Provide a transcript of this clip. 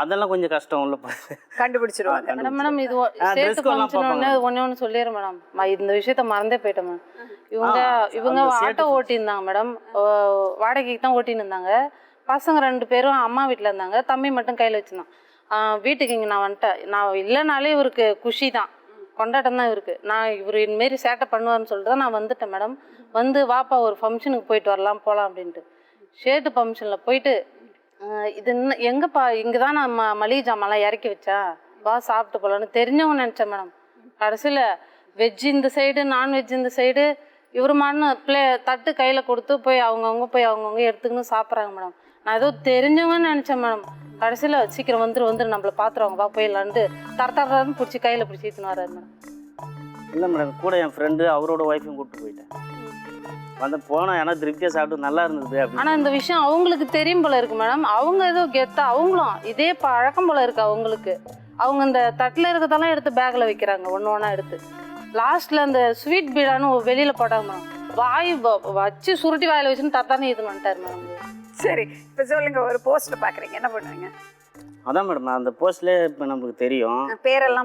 அதெல்லாம் கொஞ்சம் கஷ்டம் உள்ள கண்டுபிடிச்சிருவாங்க. மேடம் மேடம் இது சேர்த்து எல்லாம் ஃபங்க்ஷன் ஒன்று சொல்லிடுறேன் மேடம். இந்த விஷயத்த மறந்தே போயிட்டேன் மேடம் இவங்க இவங்க ஆட்டோ ஓட்டியிருந்தாங்க மேடம். வாடகைக்கு தான் ஓட்டின்னு இருந்தாங்க. பசங்க ரெண்டு பேரும் அம்மா வீட்டில் இருந்தாங்க. தம்பி மட்டும் கையில் வச்சுருந்தான். வீட்டுக்கு இங்கே நான் வந்துட்டேன். நான் இல்லைனாலே இவருக்கு குஷி தான். கொண்டாட்டம் தான் இவருக்கு. நான் இவர் இதுமாரி சேட்டை பண்ணுவார்னு சொல்லிட்டு தான் நான் வந்துட்டேன் மேடம். வந்து வாப்பா ஒரு ஃபங்க்ஷனுக்கு போயிட்டு வரலாம் போகலாம் அப்படின்ட்டு. ஷேர்ட்டு ஃபங்க்ஷனில் போயிட்டு இது இன்னும் எங்கப்பா இங்கே தான் நான் ம மளிகை ஜாமான்லாம் இறக்கி வச்சேன் வா சாப்பிட்டு போகலான்னு தெரிஞ்சவங்க நினச்சேன் மேடம். கடைசியில் வெஜ் இந்த சைடு நான்வெஜ் இந்த சைடு இவருமானு பிளே தட்டு கையில் கொடுத்து போய் அவங்கவுங்க போய் அவங்கவுங்க எடுத்துக்கின்னு சாப்பிட்றாங்க மேடம். நான் ஏதோ தெரிஞ்சவங்கன்னு நினச்சேன் மேடம். கடைசியில் சீக்கிரம் வந்துரு வந்துரு நம்மளை பார்த்துருவாங்க வா போயிடலான்ட்டு தர தரன்னு பிடிச்சி கையில் பிடிச்சி இழுத்துன்னு வர்றாரு மேடம். இல்லை மேடம் கூட என் ஃப்ரெண்டு அவரோட ஒய்ஃபையும் கூப்பிட்டு போயிட்டேன். வந்து போனோம் ஏன்னா திருப்தியாக சாப்பிட்டு நல்லா இருந்தது அப்படின்னு. ஆனால் இந்த விஷயம் அவங்களுக்கு தெரியும் போல இருக்கு மேடம். அவங்க ஏதோ கெத்தா அவங்களும் இதே பழக்கம் போல இருக்கு அவங்களுக்கு. அவங்க இந்த தட்டில் இருக்கிறதெல்லாம் எடுத்து பேக்கில் வைக்கிறாங்க ஒன்று ஒன்றா எடுத்து. லாஸ்ட்டில் அந்த ஸ்வீட் பீடான்னு வெளியில் போட்டாங்க மேடம். வாய் வ- வச்சு சுருட்டி வாயில் வச்சுன்னு தத்தானே இது வந்துட்டார் மேடம். சரி இப்ப சொல்லுங்க ஒரு போஸ்ட் பாக்குறீங்க என்ன பண்ணுவீங்க? அதான் மேடம் அந்த போஸ்ட்லேயே இப்போ நமக்கு தெரியும். பேரெல்லாம்